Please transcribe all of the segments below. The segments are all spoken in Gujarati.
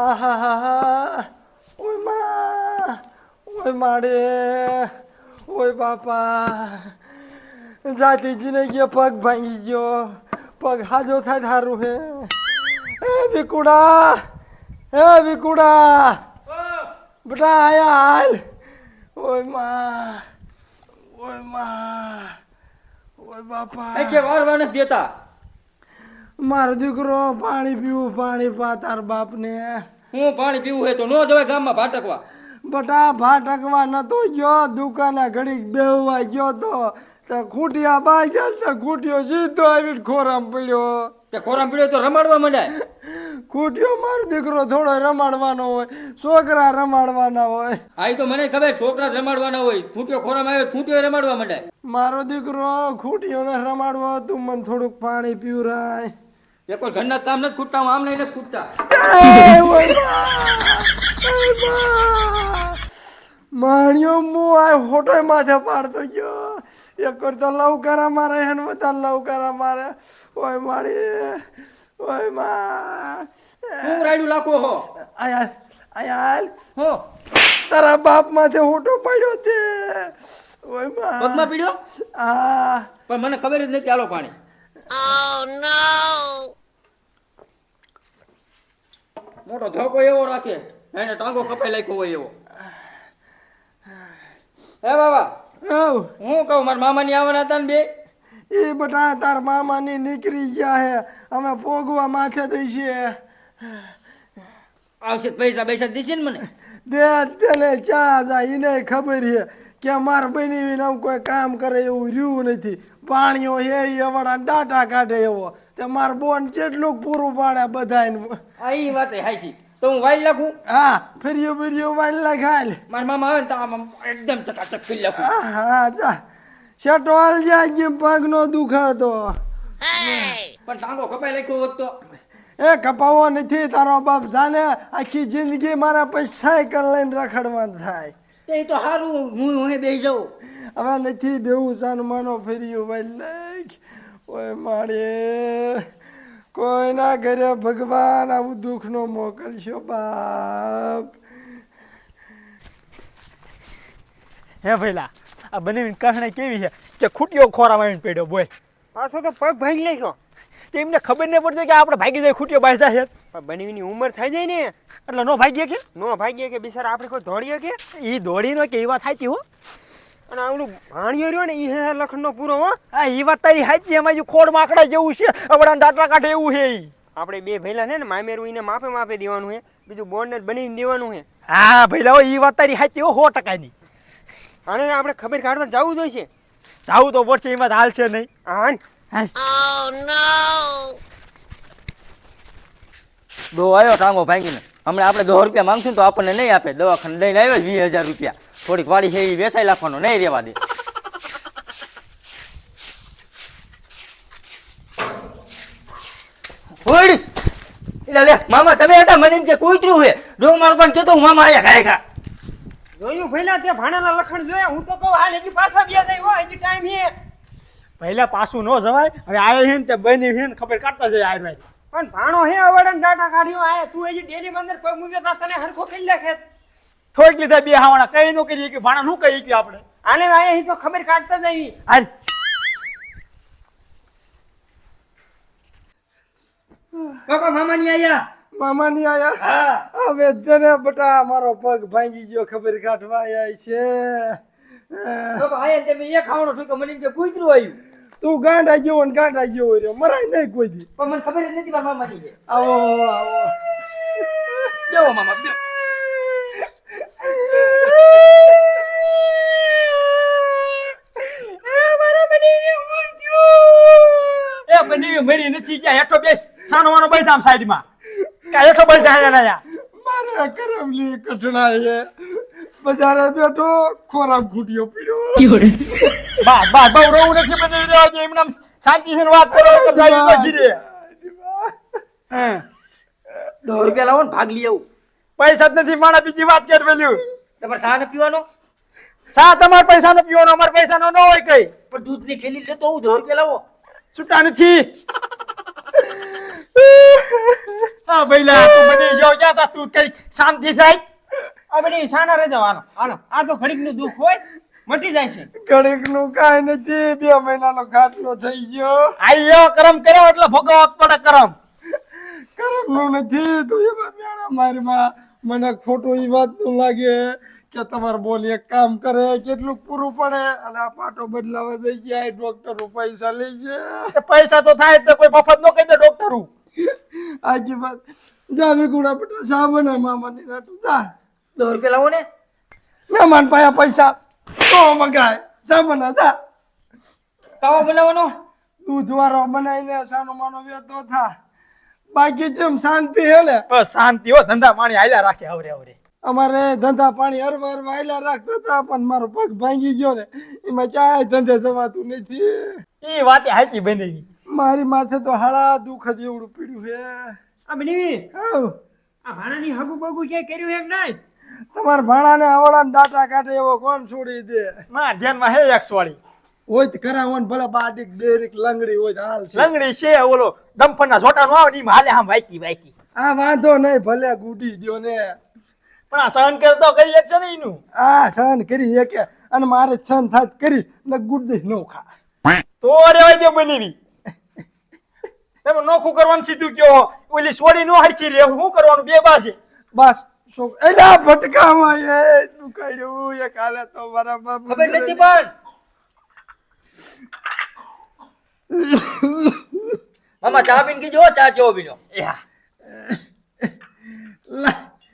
આહાહા. ઓયમાં, ઓય માડે, ઓય બાપા. જાતી ગયો, પગ ભાંગી ગયો. પગ હાજો થાય થારું હે. એ વિકુડા એ વિકુડા બેટા આયા હાલ. ઓયમાં ઓયમાં, ઓય બાપા. કે વાર વાર નથી દેતા. મારો દીકરો પાણી પીવું પાણી પા તાર બાપને. હું પાણી પીવું હે તો ન જવાય ગામમાં ભાટકવા. બટા ભાટકવા નતો ગયો દુકાને ઘડીક બેહવા ગયો તો. તે ખૂટિયા બાઈ ગયા તો ખૂટ્યો સીધો આવીને ખોરામ પડ્યો. તે ખોરામ પીડ્યો તો રમાડવા માંડાય ખૂટ્યો મારો દીકરો થોડો રમાડવાનો હોય છોકરા રમાડવાના હોય. આઈ તો મને ખબર છોકરા રમાડવાના હોય. ખૂટ્યો ખોરામ આવ્યો ખૂટ્યો રમાડવા માંડાય મારો દીકરો ખૂટ્યોને રમાડવો તું મને થોડુંક પાણી પીવરાય. એ કોઈ ઘરના કામ નથી ખૂટતા હું આમ લઈને ખૂટતા. માણ્યો મુ આ હોટો માથે પાડતો ગયો. એક વાર તો લવકારા મારે હેન બધા લવકારા મારે. ઓય માળી ઓયમાં. હું રાડ્યું લાખો હો? આયા આયાલ હો. તારા બાપ માથે હોટો પાડ્યો તે. ઓય પગમાં માં પીડ્યો? આ. પણ મને ખબર જ નથી આલો પાણી. મોટો ધોકો એવો રાખે. એને ટાંગો કપાઈ લાખો હોય એવો. હે બાબા હું કહું મારા મામાની આવવાના હતા ને બે? એ બટા તાર મામાની નીકળી ગયા હે. અમે પોગવા માથે દઈશીએ આવશે પૈસા પૈસા દેશે ને મને. દે તેને ચા જા એને ખબર છે કે માર બની આમ કોઈ કામ કરે એવું રહ્યું નથી. પાણીઓ હે એ વડા ડાટા કાઢે એવો. માર બોન કેટલું પૂરું પાડે બધાને આ ઈ વાત હાઈસી તો હું વાઈ લખું? હા ફેરિયો ફેરિયો વાલ લખાલ મારા મામા આવે ને તો આમ એકદમ ચકાચક કરી લખું. હા જા. શેટો હાલ જાય જેમ પગનો દુખાડતો. પણ ટાંગો કપાઈ લખ્યો હોત તો. એ કપાવો નથી તારો બાપ જાને આખી જિંદગી મારા પૈસા સાયકલ લઈને રખડવાનું થાય. તે તો સારું હું હું બેસી જાઉં. હવે નથી બેવું સાનું માનો ફર્યું ભાઈ ઓય મારે કોઈના ઘરે ભગવાન આવું દુઃખનો મોકલશો બાપ. હે ભઈલા આ બનેવીને કહાણી કેવી છે? કે ખૂટ્યો ખોરામાં વાળીને પડ્યો બોય. પાછો તો પગ ભાંગી નાખ્યો. તેમને ખબર નહીં પડતી કે આપણે ભાગી જાય ખૂટ્યો બહાર જાય પણ બનવીની ઉંમર થઈ જાય ને. એટલે નો ભાગીએ કે? નો ભાગીએ કે બિચારા આપણે કોઈ દોડીએ કે? એ દોડીનો કે એવા થાય હો. અને આવડું ભાણિયો રહ્યો ને એ હે લખનનો પૂરો હો. હા એ વાત તારી સાચી એમાં જે ખોડ માકડા જેવું છે અવડા દાંતરા કાઢે એવું છે ઈ. આપણે બે ભૈલા છે ને મામેરું એને માપે માપે દેવાનું છે બીજું બોનને બનીને દેવાનું છે. હા ભઈલા હો એ વાત તારી સાચી હો સો ટકાની. અને આપણે ખબર કાઢવા જવું જોઈશે? જાવું તો પડશે એમાં હાલ છે નહીં. હા દો આવ્યો ટાંગો ભાંગીને. હમણાં આપણે દો રૂપિયા માંગશું તો આપણને નહીં આપે. દવાખાને લઈને આવ્યો વીસ હજાર રૂપિયા. થોડીક વાડી છે એ વેસાઈ નાખવાનો નહીં રહેવા દે. હોડી એટલે લે મામા તમે હતા મને એમ કે કોઈતરું છે. જો મારો પણ કહેતો હું મામા આયા ગા જોયું ભૈલા તે ભાણાના લખણ જોયા. હું તો કહું હાલ હજી પાછા બે નહીં હોય હજી ટાઈમ છે. પહેલા પાછું ન જવાય. હવે આવ્યો છે ને તે બની છે ને ખબર કાઢતા જાય આય ભાઈ પણ ભાણો હે અવડન ડાટા કાઢ્યો આયા તું હજી ડેલી અંદર પગ મૂકે તા તને હરખો કરી નાખે. થોડીક લીધા બે હાવણા કઈ નો કરીએ કે ભાણા શું કહી કે આપણે? આને આયા હી તો ખબર કાઢતા જ આ હાલ. બાપા મામાની આયા? મામાની આયા? હા. હવે તને બટા મારો પગ ભાંગી ગયો ખબર કાઢવા આયા છે. બાપા આયા ને તમે એક ખાવાનો ઠીકો મને એમ કે કૂતરું આવ્યું. તું ગાંડા જેવો ને ગાંડા જેવો રહ્યો. મરાય નહીં કોઈ દી પણ મને ખબર જ નથી મારા મામાની છે. આવો આવો બેવો મામા બેવો એ બની મરી નથી ગયા હેઠો બેસ. સાનો વાનો બેસ આમ સાઈડમાં. કે હેઠો બેસ જાય ને મારા કરમલી કઠણાઈ છે. બજારે બેઠો ખોરાક ઘૂટ્યો પીડ્યો. બા બા બહુ રહું નથી બની રહ્યા છે એમને શાંતિથી વાત કરો તો સારી તો જીરે હા. દો રૂપિયા લાવો ને ભાગ લઈ આવું. પૈસા જ નથી માણા બીજી વાત કર વેલ્યુ? તમારે ચા ને પીવાનો? સા તમારા પૈસા નો પીવાનો અમારા પૈસા નો ન હોય કઈ. પણ દૂધની થેલી લેતો હું દો રૂપિયા લાવો. છૂટા નથી. હા ભઈલા તું બની જો ક્યાં તા તું કઈ શાંતિ થાય? આ બધી સાના રહી હાલો હાલો આ તો ઘડીકનું દુઃખ હોય. મટી જાય છે. ઘડીકનું કાંઈ નથી બે મહિનાનો ખાટલો થઈ ગયો. આયો કરમ કર્યો એટલે ભોગવવા પડે કરમ. કરમનું નથી તું એ મેળા મારી માં મને ખોટું એ વાતનું લાગે કે તમારે બોલ એક કામ કરે કેટલું પૂરું પડે અને આ પાટો બદલાવા દઈ ગયા ડોક્ટરો પૈસા લે છે એ પૈસા તો થાય જ કોઈ મફત નો કહી દે ડોક્ટરું આજી વાત. જા વિગુણા બેટા સાબને મામાની નાટું જા. દોર પેલા લાવો ને. મહેમાન પાયા પૈસા. તો મગાય સાબના જા કાવો બનાવવાનો? દૂધ વાળો બનાવીને સાનો માનો વેતો થા. બાકી જેમ શાંતિ હે ને બસ શાંતિ હો ધંધા પાણી હાલ્યા રાખે આવરે આવરે. અમારે ધંધા પાણી હરવા હરવા હાલ્યા રાખતા હતા પણ મારો પગ ભાંગી ગયો ને એમાં ચાય ધંધે જવાતું નથી. એ વાતે હાચી બની મારી માથે તો હાડા દુઃખ જ એવડું પીડ્યું છે આ બની આ ભાણાની હગુ બગુ ક્યાંય કર્યું હે કે નહીં? તમારા ભાણાને આવડાને દાટા કાઢે એવો કોણ છોડી દે? માં ધ્યાનમાં હે એક વાળી હોય તો કરાવો ને ભલે બાટીક બેરીક લંગડી હોય તો હાલ છે. લંગડી છે ઓલો ડમ્ફરના જોટાનો આવે ને હાલે આમ વાઈકી વાઈકી આ વાંધો નહીં ભલે ગુડી દો ને. પણ આ સહન કરતો કરી છે ને એનું આ સહન કરી શકે અને મારે સહન થાય કરીશ ને ગુડી નો ખા. તો રેવાય દે બનેવી. તમે નોખું કરવાનું સીધું કયો. ઓલી સોડી નો હરખી રે શું કરવાનું? બે બાજે બસ શું ફટકામાં એ દુખાડ્યું એ કાલે તો મારા બાપ ખબર નથી પણ. મામા ચા પીને કીજો ચા પીનો યા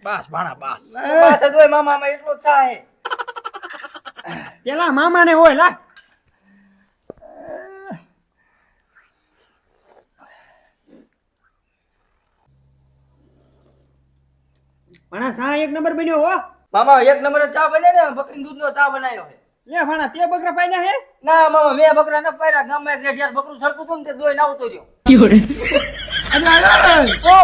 બસ ભાણા બસ. પાસે જોઈ મામા આમાં એટલો જ ચા હે. પેલા મામાને હોય લા ભાણા સા એક નંબર બન્યો હો. મામા એક નંબર ચા બને ને? બકરી દૂધનો ચા બનાવ્યો હે લે ભણા તે બકરા પાડ્યા હે? ના મામા મેં બકરા ન પાડ્યા. ગામમાં એક રેઢિયાર બકરું સરતું હતું ને તે દોઈ ના આવતો રહ્યો. ઓ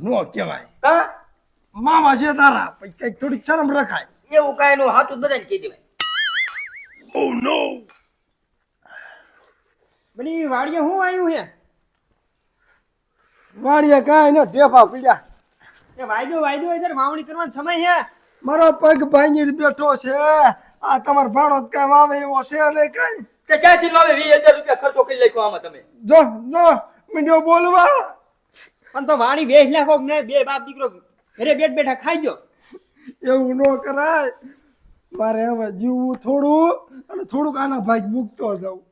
નો. કહેવાય. કા? મામા છે તારા. પછી કઈ થોડીક શરમ રખાય. એવું કાયનું હાથું બધાને કહી દેવાય. બની વાડીએ હું આવ્યું હે? વાડીએ કાય ન ઢેફા પીડ્યા. એ વાયદો વાયદો ઇધર વાવણી કરવાનો સમય હે. મારો પગ ભાંગી બેઠો છે. આ તમારો ભાણો કાંઈ વાવે એવો છે નહીં કઈ? તે ચાથી વીસ હજાર રૂપિયા ખર્ચો કરી નાખ્યો આમાં તમે. જો જો મીડિયો બોલવા. પણ તો વાણી વેચ લાખો ને બે બાપ દીકરો ઘરે બેઠ બેઠા ખાઈ ગયો. એવું ન કરાય. મારે હવે જીવવું થોડું અને થોડુંક આના ભાગ મૂકતો જાઉં.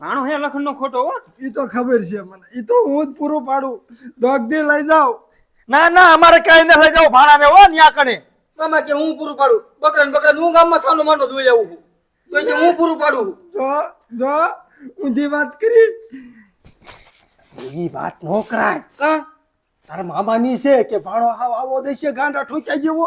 ભાણો હે લખન નો ખોટો હો. એ તો ખબર છે મને. એ તો હું જ પૂરું પાડું. દોગ લઈ જાઉં ના ના અમારે કઈ ન લઈ જાવ ભાડા ને હો ન્યા કણે. મામા કે હું પૂરું પાડું? બકરા ને બકરા હું ગામમાં સાનો માનો દોઈ આવું છું. તો કે હું પૂરું પાડું જો જો ઊંધી વાત કરી. એવી વાત નો કરાય. કા? તારા મામાની છે કે ભાણો આવ આવો દેશે ગાંડા ઠોક્યા જેવો.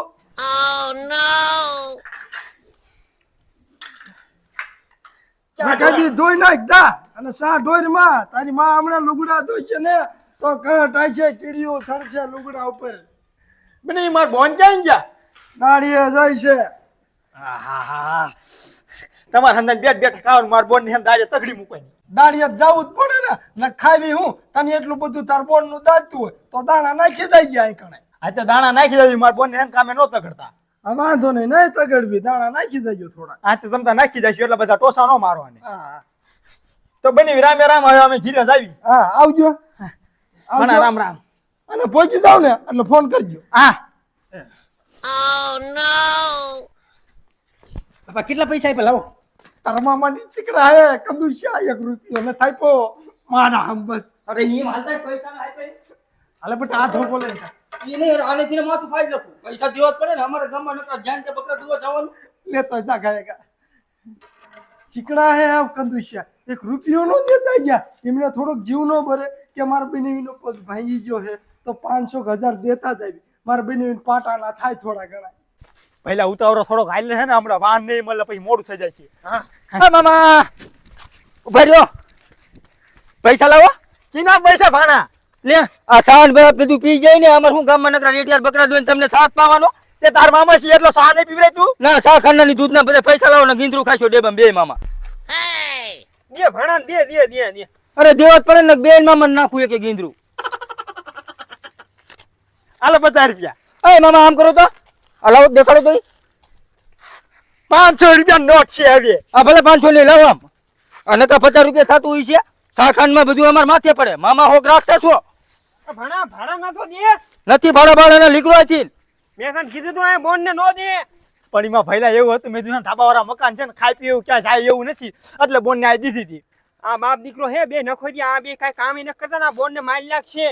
કાકાજી ધોઈ નાખ દા. અને સા ઢોરમાં તારી માં હમણાં લુગડા ધોઈ છે ને. તો કટાય છે કીડીઓ સડશે લુગડા ઉપર. બને માર બોન ક્યાં ગયા? દાડીએ જાય છે. તમારે હંદાન બેટ બેઠ ખાવાનું માર બોન ને દાજે તગડી મૂકવાની. દાડીએ જવું જ પડે ને. ને ખાવી હું? તને એટલું બધું તાર બોનનું દાજતું હોય તો દાણા નાખી દઈ ગયા કણે. આ તો દાણા નાખી દેવી માર બોન ને એમ કામે નો તગડતા. વાંધો નહીં નહીં તગડવી દાણા નાખી દેજો થોડા આ તો તમતા નાખી દઈશું એટલે બધા ટોસા નો મારવાને. હા. તો બની રામે રામ હવે અમે ઘીરે આવી. હા આવજો. ઘણા રામ રામ. અને પહોંચી જાવ ને એટલે ફોન કરજો. હા. બાપા કેટલા પૈસા આપ્યા? લાવો. તારા મામાની ચીકડા હે કદુશા એક રૂપિયો ને થાય પો મારા હમ બસ. અરે ઈ હાલતા પૈસા ના આપ્યા હાલે બેટા હાથ બોલે ઈ નહીં આને તીને માથું ફાડી લખું પૈસા દેવા પડે ને અમારા ગામમાં નકરા જાન તે બકરા દુવા જવાનું. લેતો જા ગાયગા ચીકડા હે આવ કદુશા એક રૂપિયો નો દેતા ગયા એમને થોડોક જીવ નો ભરે કે મારા બેનવીનો પગ ભાંગી ગયો છે તો પાંચસો હજાર દેતા જ આવી. મારા પાટા પાટાના થાય થોડા ઘણા. પહેલા ઉતાવળો થોડોક હાલ છે ને હમણાં વાહન નહીં મળે પછી મોડું થઈ જાય છે. હા. મામા. ઊભા રહ્યો. પૈસા લાવો. કિના પૈસા ભાણા? લે. આ સાન બધા બધું પી જાય ને અમાર હું ગામમાં નકરા રેડિયાર બકરા દોઈને તમને સાથ પાવાનો? તે તાર મામા છે એટલો સાહ નહીં પીવડાય તું? ના સા ખાંડાની દૂધના બધા પૈસા લાવો ને ગીંદરું ખાશો ડેબમ બે મામા. દે ભાણા દે દે દે દે. અરે દેવત પડે ને બેન મામા નાખું એક ગીંદરું. હાલો પચાસ રૂપિયા. એ મામા આમ કરો તો. હલાવો દેખાડો તો પાંચસો રૂપિયા નોટ છે હવે. આ ભલે પાંચસો ની લાવો આમ. અને કા પચાસ રૂપિયા થતું હોય છે. શાખાંડમાં બધું અમારે માથે પડે. મામા હોક રાખશે છો ભણા ભાડા ના તો દે. નથી ભાડા ભાડા લીકડો આથી. મેં કીધું તું આ બોન ને નો દે. પણ એમાં ભઈલા એવું હતું મેં જુના ધાબા વાળા મકાન છે ને ખાઈ પીવું ક્યાં જાય એવું નથી. એટલે બોન ને આ દીધી હતી. આ બાપ દીકરો હે બે નખો દે આ બે કાંઈ કામ ન કરતા ને આ બોન ને મારી લાગશે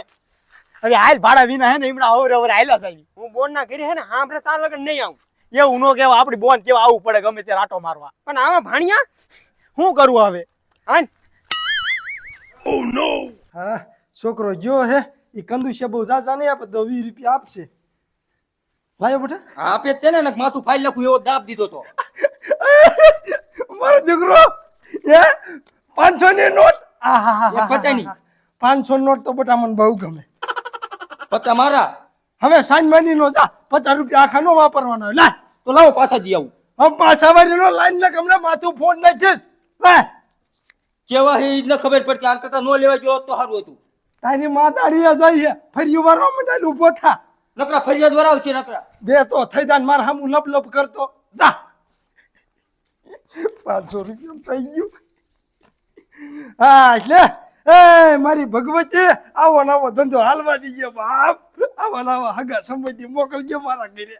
હવે હાલ ભાડા વિના હે ને એમના અવર અવર હાલ્યા જાય હું બોન ના ઘરે હે ને હાંભળે તાર લગન નહીં આવું. એવું નો કેવા આપડી બોન કેવા આવવું પડે ગમે તે રાટો મારવા. પણ આવા ભાણિયા? શું કરવું હવે? હાન હા છોકરો જો હે એ કંદુસિયા બહુ ઝાઝા નહીં આપે તો વીસ રૂપિયા આપશે. લાયો બેટા. આપે તેને ને માથું ફાઈલ લખું એવો દાબ દીધો તો. મારો દીકરો એ પાંચસો ની નોટ? એક પચાસની. પાંચસો નોટ તો બેટા મને બહુ ગમે. પચા મારા. હવે સાંજ માની નો જા. પચાસ રૂપિયા આખા નો વાપરવાના લા તો લાવો પાછા દી આવું. હમ પાછા વાળી નો લાઈન ને હમણાં માથું ફોન નાખીશ. લે કેવા હે ન ખબર પડતી. આ કરતા નો લેવા ગયો તો સારું હતું. તારી માં દાડી જાય છે. ફરી વારો મંડાલ ઊભો થા. નકરા ફરિયાદ વાર આવશે નકરા. દે તો થઈ જાય મારા હામું લપ લપ કરતો. જા. પાંચસો રૂપિયા થઈ ગયું. હા, એટલે, એ, મારી ભગવતી, આવો નવો ધંધો હાલવા દઈએ બાપ. આવા નવા હગા સંબંધી મોકલજો મારા ઘરે.